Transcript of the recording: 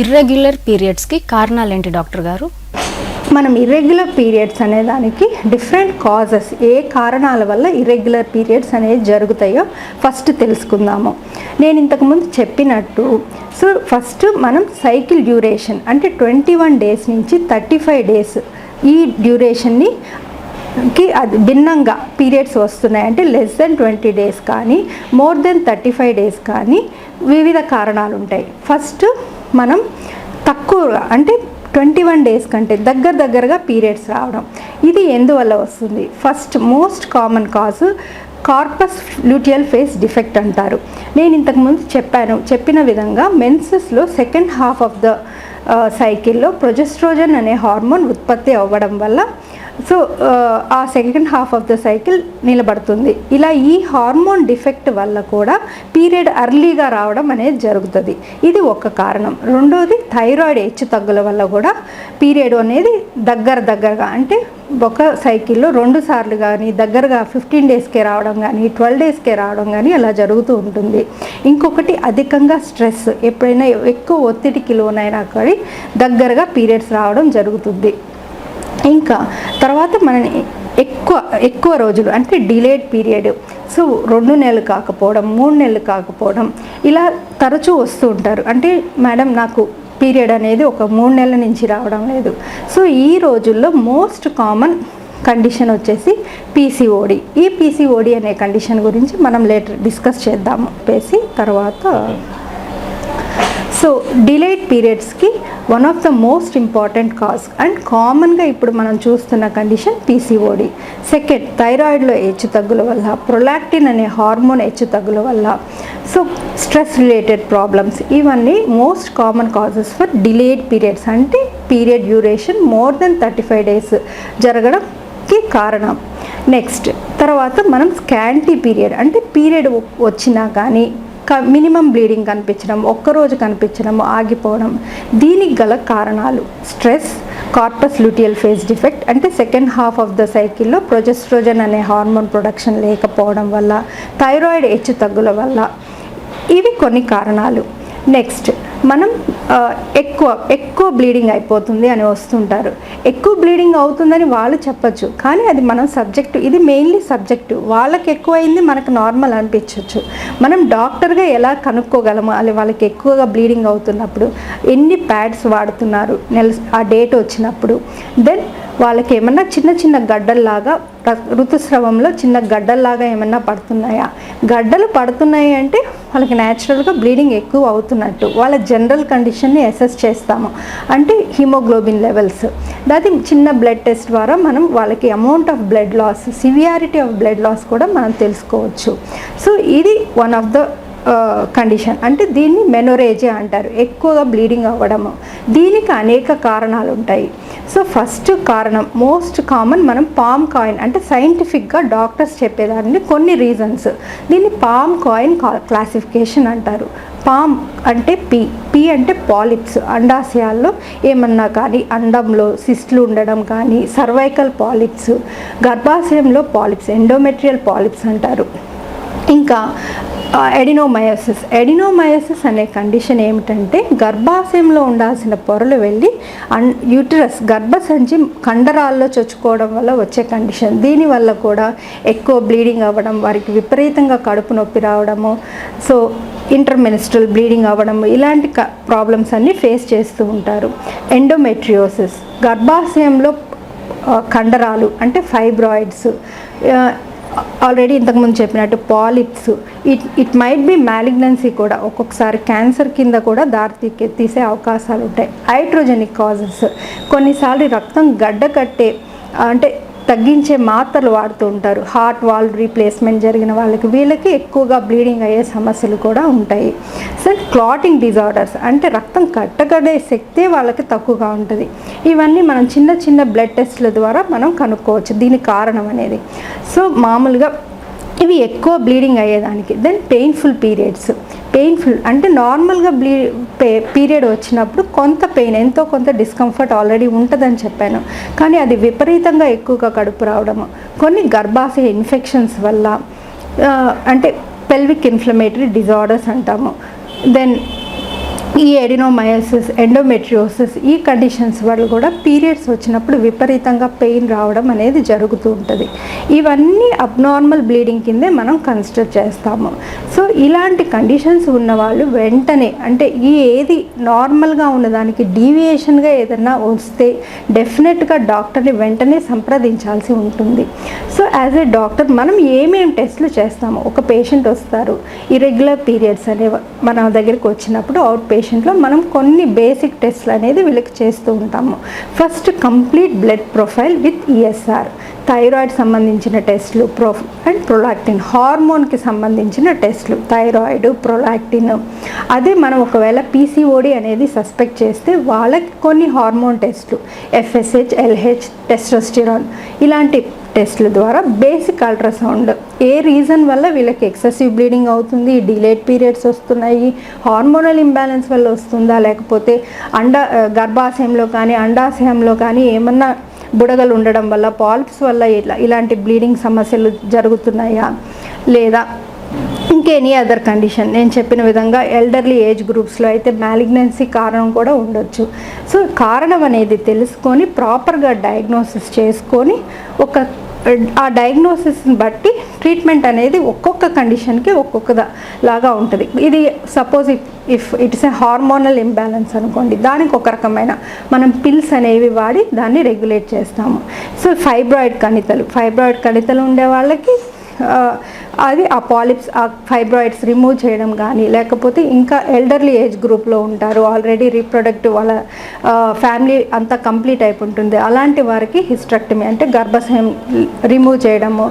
Irregular పీరియడ్స్కి కారణాలు ఏంటి doctor గారు? మనం ఇర్రెగ్యులర్ పీరియడ్స్ అనే దానికి డిఫరెంట్ కాజెస్ ఏ కారణాల వల్ల ఇర్రెగ్యులర్ పీరియడ్స్ అనేవి జరుగుతాయో ఫస్ట్ తెలుసుకుందాము. నేను ఇంతకుముందు చెప్పినట్టు సో ఫస్ట్ మనం సైకిల్ డ్యూరేషన్ అంటే ట్వంటీ వన్ డేస్ నుంచి థర్టీ ఫైవ్ డేస్ ఈ డ్యూరేషన్ని కి అది భిన్నంగా పీరియడ్స్ వస్తున్నాయి. అంటే లెస్ దెన్ ట్వంటీ డేస్ కానీ more than thirty five days కానీ వివిధ కారణాలు ఉంటాయి. ఫస్ట్ మనం తక్కువగా అంటే ట్వంటీ వన్ డేస్ కంటే దగ్గర దగ్గరగా పీరియడ్స్ రావడం. ఇది ఎందువల్ల వస్తుంది? First most common cause corpus luteal phase defect అంటారు. నేను ఇంతకుముందు చెప్పాను చెప్పిన విధంగా మెన్సెస్లో సెకండ్ హాఫ్ ఆఫ్ ద సైకిల్లో ప్రొజెస్ట్రోజన్ అనే హార్మోన్ ఉత్పత్తి అవ్వడం వల్ల సో uh, ఆ second half of the cycle నిలబడుతుంది. ఇలా ఈ హార్మోన్ డిఫెక్ట్ వల్ల కూడా పీరియడ్ అర్లీగా రావడం అనేది జరుగుతుంది. ఇది ఒక కారణం. రెండోది థైరాయిడ్ హెచ్చు తగ్గుల వల్ల కూడా పీరియడ్ అనేది దగ్గర దగ్గరగా అంటే ఒక సైకిల్లో రెండు సార్లు కానీ దగ్గరగా ఫిఫ్టీన్ డేస్కే రావడం కానీ ట్వెల్వ్ డేస్కే రావడం కానీ అలా జరుగుతూ ఉంటుంది. ఇంకొకటి అధికంగా స్ట్రెస్ ఎప్పుడైనా ఎక్కువ ఒత్తిడికి లోనైనా కానీ దగ్గరగా పీరియడ్స్ రావడం జరుగుతుంది. ఇంకా తర్వాత మనని ఎక్కువ ఎక్కువ రోజులు అంటే డిలేడ్ పీరియడ్ సో రెండు నెలలు కాకపోవడం మూడు నెలలు కాకపోవడం ఇలా తరచూ వస్తూ ఉంటారు. అంటే మేడం నాకు పీరియడ్ అనేది ఒక మూడు నెలల నుంచి రావడం లేదు. సో ఈ రోజుల్లో మోస్ట్ కామన్ కండిషన్ వచ్చేసి పీసీఓడి ఈ పీసీఓడి అనే కండిషన్ గురించి మనం లేటర్ డిస్కస్ చేద్దాము. పేసి తర్వాత so delayed పీరియడ్స్కి one of the most important cause and కామన్గా ఇప్పుడు మనం చూస్తున్న కండిషన్ పీసీఓడి. సెకండ్ థైరాయిడ్లో హెచ్చు తగ్గుల వల్ల ప్రొలాక్టిన్ అనే హార్మోన్ హెచ్చు తగ్గుల వల్ల. సో స్ట్రెస్ రిలేటెడ్ ప్రాబ్లమ్స్ ఇవన్నీ most common causes for delayed periods. అంటే period duration more than thirty five days జరగడంకి కారణం. నెక్స్ట్ తర్వాత మనం స్కాంటీ పీరియడ్. అంటే పీరియడ్ వచ్చినా కానీ మినిమం బ్లీడింగ్ కనిపించడం ఒక్కరోజు కనిపించడం ఆగిపోవడం. దీనికి గల కారణాలు. Stress corpus luteal phase defect అంటే సెకండ్ హాఫ్ ఆఫ్ ద సైకిల్లో ప్రొజెస్ట్రోజన్ అనే హార్మోన్ ప్రొడక్షన్ లేకపోవడం వల్ల థైరాయిడ్ హెచ్చు తగ్గుల వల్ల. ఇవి కొన్ని కారణాలు. నెక్స్ట్ మనం ఎక్కువ ఎక్కువ బ్లీడింగ్ అయిపోతుంది అని వస్తుంటారు. ఎక్కువ బ్లీడింగ్ అవుతుందని వాళ్ళు చెప్పచ్చు కానీ అది మనం సబ్జెక్టు ఇది మెయిన్లీ సబ్జెక్టు వాళ్ళకి ఎక్కువ అయింది మనకు నార్మల్ అనిపించవచ్చు మనం డాక్టర్గా ఎలా కనుక్కోగలము? అది వాళ్ళకి ఎక్కువగా బ్లీడింగ్ అవుతున్నప్పుడు ఎన్ని ప్యాడ్స్ వాడుతున్నారు? నెల ఆ డేట్ వచ్చినప్పుడు. దెన్ వాళ్ళకి ఏమన్నా చిన్న చిన్న గడ్డల్లాగా ఋతుస్రవంలో చిన్న గడ్డల్లాగా ఏమన్నా పడుతున్నాయా? గడ్డలు పడుతున్నాయి అంటే వాళ్ళకి న్యాచురల్గా బ్లీడింగ్ ఎక్కువ అవుతున్నట్టు. వాళ్ళ జనరల్ కండిషన్ని అసెస్ చేస్తాము. అంటే హిమోగ్లోబిన్ లెవెల్స్ దాని చిన్న బ్లడ్ టెస్ట్ ద్వారా మనం వాళ్ళకి amount of blood loss severity of blood loss కూడా మనం తెలుసుకోవచ్చు. సో ఇది వన్ ఆఫ్ ద కండిషన్ అంటే దీన్ని మెనోరేజే అంటారు. ఎక్కువగా బ్లీడింగ్ అవ్వడము. దీనికి అనేక కారణాలు ఉంటాయి. సో ఫస్ట్ కారణం మోస్ట్ కామన్ మనం పామ్ కాయిన్ అంటే సైంటిఫిక్గా డాక్టర్స్ చెప్పేదాన్ని కొన్ని రీజన్స్ దీన్ని పామ్ కాయిన్ క్లాసిఫికేషన్ అంటారు. పామ్ అంటే పి పి అంటే పాలిప్స్ అండాశయాల్లో ఏమన్నా కానీ అండంలో సిస్ట్లు ఉండడం కానీ సర్వైకల్ పాలిప్స్ గర్భాశయంలో పాలిప్స్ ఎండోమెట్రియల్ పాలిప్స్ అంటారు. ఇంకా ఎడినోమయోసిస్ ఎడినోమయోసిస్ అనే కండిషన్ ఏమిటంటే గర్భాశయంలో ఉండాల్సిన పొరలు వెళ్ళి అన్ యూటరస్ గర్భసంచి కండరాల్లో చొచ్చుకోవడం వల్ల వచ్చే కండిషన్. దీనివల్ల కూడా ఎక్కువ బ్లీడింగ్ అవ్వడం వారికి విపరీతంగా కడుపు నొప్పి రావడము సో ఇంటర్మినిస్ట్రల్ బ్లీడింగ్ అవ్వడము ఇలాంటి ప్రాబ్లమ్స్ అన్నీ ఫేస్ చేస్తూ ఉంటారు. ఎండోమెట్రియోసిస్. గర్భాశయంలో కండరాలు అంటే ఫైబ్రాయిడ్స్ ఆల్రెడీ ఇంతకుముందు చెప్పినట్టు polyps it it might be malignancy కూడా ఒక్కొక్కసారి క్యాన్సర్ కింద కూడా దారి తీసే అవకాశాలు ఉంటాయి హైడ్రోజెనిక్ కాజెస్ కొన్నిసార్లు రక్తం గడ్డ కట్టే అంటే తగ్గించే మాత్రలు వాడుతూ ఉంటారు. హార్ట్ వాల్ రీప్లేస్మెంట్ జరిగిన వాళ్ళకి వీళ్ళకి ఎక్కువగా బ్లీడింగ్ అయ్యే సమస్యలు కూడా ఉంటాయి. సో క్లాటింగ్ డిజార్డర్స్ అంటే రక్తం కట్టగడే శక్తే వాళ్ళకి తక్కువగా ఉంటుంది. ఇవన్నీ మనం చిన్న చిన్న బ్లడ్ టెస్ట్ల ద్వారా మనం కనుక్కోవచ్చు. దీనికి కారణం అనేది. సో మామూలుగా ఇవి ఎక్కువ బ్లీడింగ్ అయ్యేదానికి. Then painful periods. పెయిన్ఫుల్ అంటే నార్మల్గా బ్లీ పే పీరియడ్ వచ్చినప్పుడు కొంత పెయిన్ ఎంతో కొంత డిస్కంఫర్ట్ ఆల్రెడీ ఉంటుందని చెప్పాను. కానీ అది విపరీతంగా ఎక్కువగా కడుపు రావడము. కొన్ని గర్భాశయ ఇన్ఫెక్షన్స్ వల్ల అంటే పెల్విక్ ఇన్ఫ్లమేటరీ డిజార్డర్స్ అంటాము. దెన్ ఈ ఎడినోమయోసిస్ ఎండోమెట్రియోసిస్ ఈ కండిషన్స్ వల్ల కూడా పీరియడ్స్ వచ్చినప్పుడు విపరీతంగా పెయిన్ రావడం అనేది జరుగుతూ ఉంటుంది. ఇవన్నీ అబ్నార్మల్ బ్లీడింగ్ కిందే మనం కన్సిడర్ చేస్తాము. సో ఇలాంటి కండిషన్స్ ఉన్నవాళ్ళు వెంటనే అంటే ఈ ఏది నార్మల్గా ఉన్నదానికి డీవియేషన్గా ఏదైనా వస్తే డెఫినెట్గా డాక్టర్ని వెంటనే సంప్రదించాల్సి ఉంటుంది. సో యాజ్ ఏ డాక్టర్ మనం ఏమేమి టెస్ట్లు చేస్తాము? ఒక పేషెంట్ వస్తారు. ఇరెగ్యులర్ పీరియడ్స్ అనే మన దగ్గరికి వచ్చినప్పుడు అవుట్ పేషెంట్ పేషెంట్లో మనం కొన్ని బేసిక్ టెస్ట్లు అనేది వీళ్ళకి చేస్తూ ఉంటాము. First complete blood profile with ESR thyroid సంబంధించిన టెస్ట్లు ప్రో అండ్ ప్రొలాక్టిన్ హార్మోన్కి సంబంధించిన టెస్ట్లు థైరాయిడ్ ప్రొలాక్టిన్. అదే మనం ఒకవేళ పీసీఓడి అనేది సస్పెక్ట్ చేస్తే వాళ్ళకి కొన్ని హార్మోన్ టెస్ట్లు ఎఫ్ఎస్హెచ్ ఎల్హెచ్ టెస్టోస్టిరాన్ ఇలాంటి టెస్ట్ల ద్వారా బేసిక్ అల్ట్రాసౌండ్. ఏ రీజన్ వల్ల వీళ్ళకి ఎక్సెసివ్ బ్లీడింగ్ అవుతుంది డిలేట్ పీరియడ్స్ వస్తున్నాయి హార్మోనల్ ఇంబ్యాలెన్స్ వల్ల వస్తుందా లేకపోతే అండ గర్భాశయంలో కానీ అండాశయంలో కానీ ఏమన్నా బుడగలు ఉండడం వల్ల పాల్ప్స్ వల్ల ఇలా ఇలాంటి బ్లీడింగ్ సమస్యలు జరుగుతున్నాయా లేదా? ఇంకెనీ అదర్ కండిషన్. నేను చెప్పిన విధంగా ఎల్డర్లీ ఏజ్ గ్రూప్స్లో అయితే మ్యాలిగ్నెన్సీ కారణం కూడా ఉండొచ్చు. సో కారణం అనేది తెలుసుకొని ప్రాపర్గా డయాగ్నోసిస్ చేసుకొని ఒక ఆ డయాగ్నోసిస్ని బట్టి ట్రీట్మెంట్ అనేది ఒక్కొక్క కండిషన్కి ఒక్కొక్క లాగా ఉంటుంది. ఇది suppose if it's a hormonal imbalance అనుకోండి దానికి ఒక రకమైన మనం పిల్స్ అనేవి వాడి దాన్ని రెగ్యులేట్ చేస్తాము. సో ఫైబ్రాయిడ్ కణితలు ఫైబ్రాయిడ్ కణితలు ఉండే వాళ్ళకి అది ఆ పాలిప్స్ ఆ ఫైబ్రాయిడ్స్ రిమూవ్ చేయడం కానీ లేకపోతే ఇంకా ఎల్డర్లీ ఏజ్ గ్రూప్లో ఉంటారు ఆల్రెడీ రీప్రొడక్టివ్ వాళ్ళ ఫ్యామిలీ అంతా కంప్లీట్ అయిపోతుంది అలాంటి వారికి హిస్ట్రక్టమీ అంటే గర్భాశయం రిమూవ్ చేయడము.